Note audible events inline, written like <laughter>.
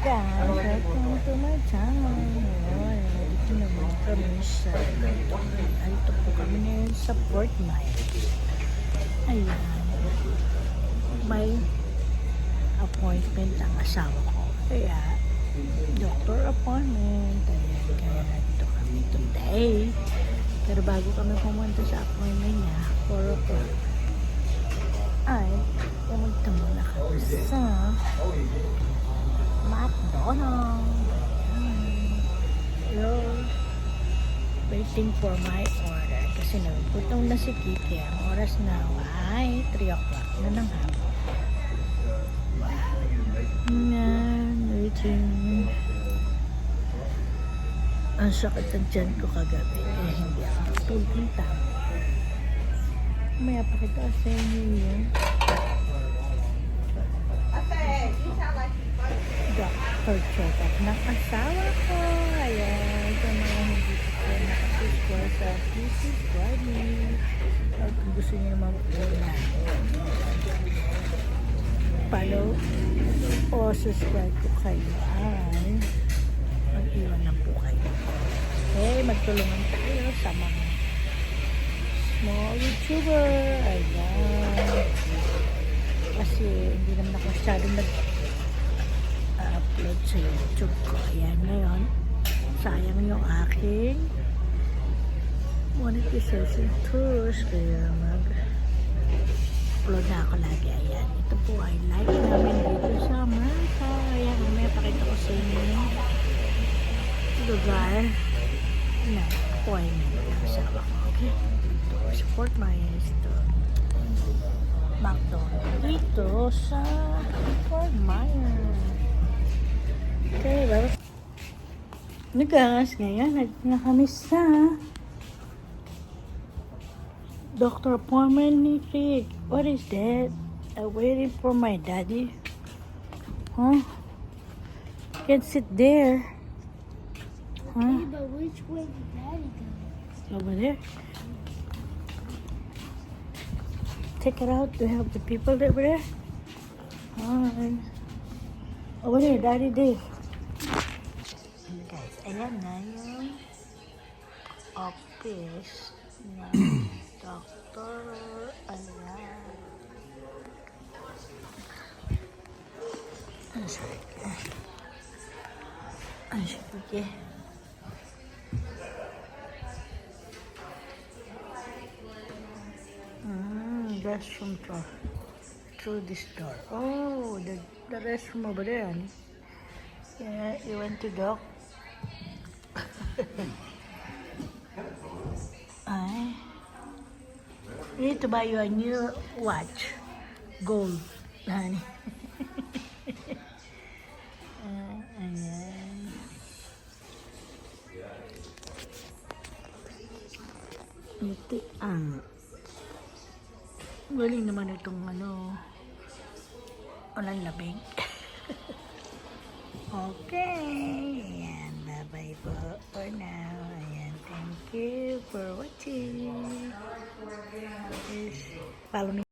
guys, welcome to my channel. Ayan, dito naman kami sa Ay, ito po kami ngayon sa Fort Myers. Ayan. May appointment ang asawa ko. Kaya, doctor appointment. Ayan, kaya dito kami today. Pero bago kami pumunta sa appointment niya, 4 o'clock, ay, pumunta muna kami sa McDonald's. Hello. Waiting for my order. Kasi nagugutom na si Kiki. Ang oras na ay 3 o'clock na ng hapon. Ayan, waiting. Ang sakit ng tiyan ko kagabi. Kaya hindi ako natulog ng tama. Maya pa kita sa inyo yun. Doctor check-up ng asawa ko. Ayan, sa mga hindi ko nakasubscribe sa subscribe me. At gusto niyo naman po na follow o subscribe po kayo ay mag-iwan lang po kayo. Okay, magtulungan tayo sa mga small YouTuber. Ayan. Kasi hindi naman ako masyadong nag sa YouTube ko. Ayan ngayon. Sayang yung aking monetization tools. Kaya mag upload na ako lagi. Ayan. Ito po ay live namin dito sa Amerika. Ayan. May pakita ko sa inyo lugar na appointment ng asawa ko. Okay? Ito. Support my ito. McDonald's dito sa Fort Nagas, ngayon, nandito na kami sa Dr. appointment ni Rick. What is that? I'm waiting for my daddy. Huh? Can't sit there. Huh? But which way did Daddy go? Over there. Take it out. to help the people over there? Hi. Over there, Daddy Dave. Guys, ayan na yung office ng doctor. Ayan. Siya? Okay. Mm, restroom door. Through this door. Oh, the, the restroom over there. Yeah, you went to dock. Ay. You need to buy you a new watch. Gold. Honey. Ay, <laughs> ayan. Ito ang Galing naman itong ano, walang labing. <laughs> okay. Bye-bye po for now. Ayan, thank you for watching. Follow me.